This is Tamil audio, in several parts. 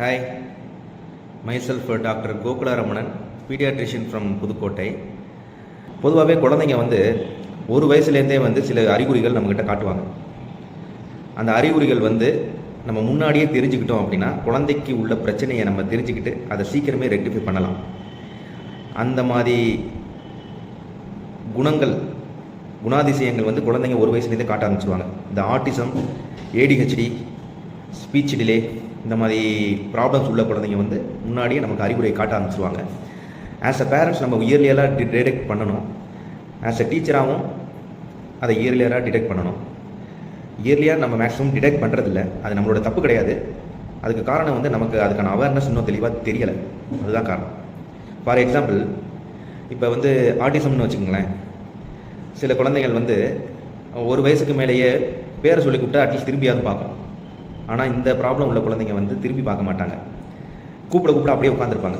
Hi myself doctor Gokularamanan pediatrician from Pudukkottai பொதுவாகவே குழந்தைங்க வந்து ஒரு வயசுலேருந்தே வந்து சில அறிகுறிகள் நம்மக்கிட்ட காட்டுவாங்க. அந்த அறிகுறிகள் வந்து நம்ம முன்னாடியே தெரிஞ்சுக்கிட்டோம் அப்படின்னா குழந்தைக்கு உள்ள பிரச்சனையை நம்ம தெரிஞ்சுக்கிட்டு அதை சீக்கிரமே ரெக்டிஃபை பண்ணலாம். அந்த மாதிரி குணங்கள் குணாதிசயங்கள் வந்து குழந்தைங்க ஒரு வயசுலேருந்தே காட்ட ஆரம்பிச்சிருவாங்க. இந்த ஆட்டிசம் ஏடிஹெச்டி ஸ்பீச் டிலே இந்த மாதிரி ப்ராப்ளம்ஸ் உள்ள குழந்தைங்க வந்து முன்னாடியே நமக்கு அறிகுறியை காட்ட ஆரம்பிச்சிருவாங்க. ஆஸ் அ பேரண்ட்ஸ் நம்ம இயர்லியராக டிடெக்ட் பண்ணணும். ஆஸ் அ டீச்சராகவும் அதை இயர்லியராக டிடெக்ட் பண்ணணும். இயர்லியாக நம்ம மேக்ஸிமம் டிடெக்ட் பண்ணுறதில்ல அது நம்மளோட தப்பு கிடையாது. அதுக்கு காரணம் வந்து நமக்கு அதுக்கான அவேர்னஸ் இன்னும் தெளிவாக தெரியலை. அதுதான் காரணம். ஃபார் எக்ஸாம்பிள் இப்போ வந்து ஆட்டிசம்னு வச்சுக்கோங்களேன். சில குழந்தைகள் வந்து ஒரு வயசுக்கு மேலேயே பேரை சொல்லி கூப்பிட்டா அட்லீஸ்ட் திரும்பியாவது பார்க்கும் ஆனால் இந்த ப்ராப்ளம் உள்ள குழந்தைங்க வந்து திரும்பி பார்க்க மாட்டாங்க. கூப்பிட கூப்பிட அப்படியே உட்காந்துருப்பாங்க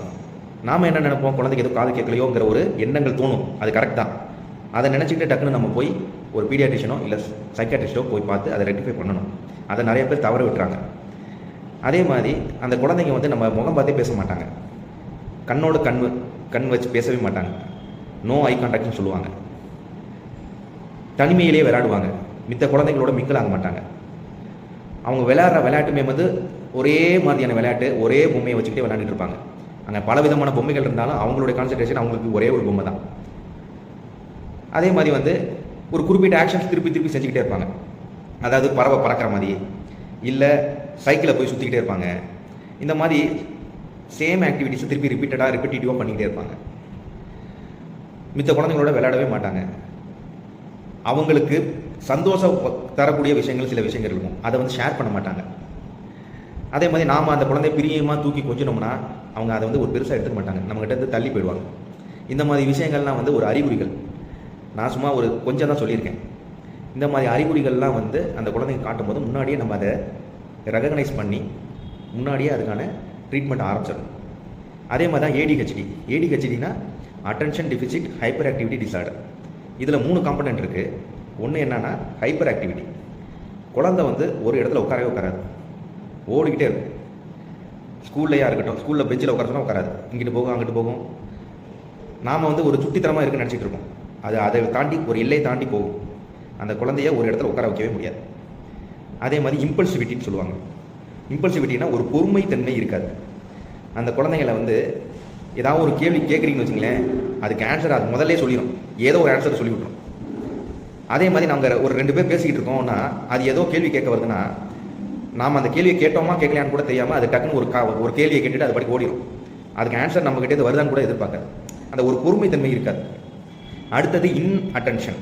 நாம் என்ன நினைப்போம்? குழந்தைக்கு எதுவும் காது கேட்கலையோங்கிற ஒரு எண்ணங்கள் தோணும். அது கரெக்ட் தான். அதை நினச்சிக்கிட்டு டக்குன்னு நம்ம போய் ஒரு பீடியாட்ரிஷனோ இல்லை சைக்காட்ரிஸ்டோ போய் பார்த்து அதை ரெக்டிஃபை பண்ணணும். அதை நிறைய பேர் தவற விட்டுறாங்க. அதே மாதிரி அந்த குழந்தைங்க வந்து நம்ம முகம் பார்த்தே பேச மாட்டாங்க. கண்ணோட கண் கண் வச்சு பேசவே மாட்டாங்க. நோ ஐ கான்டாக்ட்னு சொல்லுவாங்க. தனிமையிலே விளையாடுவாங்க. மித்த குழந்தைங்களோட மிக்கலாக ஆக மாட்டாங்க. அவங்க விளையாடுற விளையாட்டுமே வந்து ஒரே மாதிரியான விளையாட்டு ஒரே பொம்மையை வச்சுக்கிட்டே விளையாண்டுட்டு இருப்பாங்க. அங்கே பல விதமான பொம்மைகள் இருந்தாலும் அவங்களுடைய கான்சன்ட்ரேஷன் அவங்களுக்கு ஒரே ஒரு பொம்மை தான். அதே மாதிரி வந்து ஒரு குறிப்பிட்ட ஆக்ஷன்ஸ் திருப்பி திருப்பி செஞ்சுக்கிட்டே இருப்பாங்க. அதாவது பறவை பறக்கிற மாதிரி இல்லை சைக்கிளை போய் சுற்றிக்கிட்டே இருப்பாங்க. இந்த மாதிரி சேம் ஆக்டிவிட்டிஸை திருப்பி ரிப்பீட்டடாக ரிப்பீட்டிவாக பண்ணிக்கிட்டே இருப்பாங்க. மித்த குழந்தைங்களோட விளையாடவே மாட்டாங்க. அவங்களுக்கு சந்தோஷம் தரக்கூடிய விஷயங்கள் சில விஷயங்கள் இருக்கும். அதை வந்து ஷேர் பண்ண மாட்டாங்க. அதே மாதிரி நாம் அந்த குழந்தைய பிரியமாக தூக்கி கொஞ்சினோம்னா அவங்க அதை வந்து ஒரு பெருசாக எடுத்துக்க மாட்டாங்க. நம்மகிட்ட இருந்து தள்ளி போயிடுவாங்க. இந்த மாதிரி விஷயங்கள்லாம் வந்து ஒரு அறிகுறிகள். நான் சும்மா ஒரு கொஞ்சம் தான் சொல்லியிருக்கேன். இந்த மாதிரி அறிகுறிகள்லாம் வந்து அந்த குழந்தைங்க காட்டும்போது முன்னாடியே நம்ம அதை ரெகக்னைஸ் பண்ணி முன்னாடியே அதுக்கான ட்ரீட்மெண்ட் ஆரம்பிச்சிடணும். அதே மாதிரி தான் ஏடிஹெச்டி ஏடிஹெச்டினா attention deficit hyperactivity disorder இதில் மூணு காம்பனண்ட் இருக்குது ஒன்று என்னன்னா ஹைப்பர் ஆக்டிவிட்டி குழந்தை வந்து ஒரு இடத்துல உட்காரவே உட்காராது. ஓடிக்கிட்டே இருக்கும். ஸ்கூல்லையா இருக்கட்டும் ஸ்கூலில் பெஞ்சில் உட்கார சொன்னால் உட்காராது. இங்கிட்டு போகும் அங்கிட்டு போகும். நாம் வந்து ஒரு சுட்டித்தனமாக இருக்குன்னு நினச்சிட்டு இருக்கோம். அது அதை தாண்டி ஒரு எல்லையை தாண்டி போகும். அந்த குழந்தைய ஒரு இடத்துல உட்கார வைக்கவே முடியாது. அதே மாதிரி இம்பல்சிவிட்டின்னு சொல்லுவாங்க. இம்பல்சிவிட்டினா ஒரு பொறுமை தன்மை இருக்காது. அந்த குழந்தைங்களை வந்து ஏதாவது ஒரு கேள்வி கேட்குறீங்கன்னு வச்சுங்களேன் அதுக்கு ஆன்சர் அது முதல்ல சொல்லிடும் ஏதோ ஒரு ஆன்சர் சொல்லி விட்ரும் அதே மாதிரி நாங்கள் ஒரு ரெண்டு பேர் பேசிக்கிட்டு இருக்கோம்னா அது ஏதோ கேள்வி கேட்க வருதுன்னா நாம் அந்த கேள்வியை கேட்டோமா கேட்கலையான்னு கூட தெரியாமல் அது டக்குன்னு ஒரு கா ஒரு கேள்வியை கேட்டுட்டு அது படிக்க ஓடிடும் அதுக்கு ஆன்சர் நம்ம கிட்டே வருதான்னு கூட எதிர்பார்க்காது. அந்த ஒரு பொறுமைத்தன்மை இருக்காது. அடுத்தது இன் அட்டென்ஷன்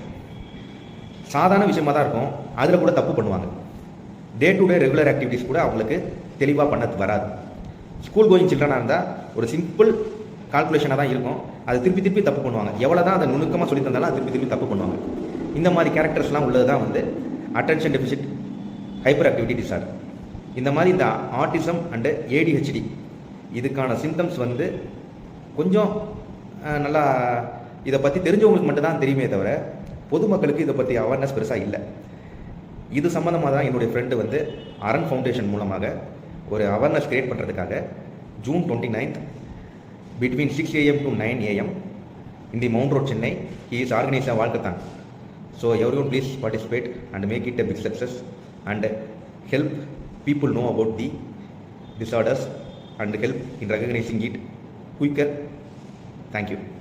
சாதாரண விஷயமா தான் இருக்கும். அதில் கூட தப்பு பண்ணுவாங்க. Day to day regular activities கூட அவங்களுக்கு தெளிவாக பண்ணது வராது. ஸ்கூல் கோயிங் சில்ட்ரனாக இருந்தால் ஒரு சிம்பிள் கால்குலேஷனாக தான் இருக்கும். அது திருப்பி திருப்பி தப்பு பண்ணுவாங்க. எவ்வளோ தான் அதை நுணுக்கமாக சொல்லி தந்தாலும் அது திருப்பி திருப்பி தப்பு பண்ணுவாங்க. இந்த மாதிரி கேரக்டர்ஸ்லாம் உள்ளது தான் வந்து attention deficit hyperactivity disorder இந்த மாதிரி இந்த ஆட்டிசம் அண்டு ஏடிஹெச்டி இதுக்கான சிம்டம்ஸ் வந்து கொஞ்சம் நல்லா இதை பற்றி தெரிஞ்சவங்களுக்கு மட்டும்தான் தெரியுமே தவிர பொதுமக்களுக்கு இதை பற்றி அவேர்னஸ் பெருசாக இல்லை. இது சம்மந்தமாக தான் என்னுடைய ஃப்ரெண்டு வந்து அரண் ஃபவுண்டேஷன் மூலமாக ஒரு அவேர்னஸ் க்ரியேட் பண்ணுறதுக்காக June twenty ninth between six AM to nine AM in the Mount Road, Chennai. He is organizing a walkathon. So everyone please participate and make it a big success and help people know about the disorders and help in recognizing it quicker. Thank you.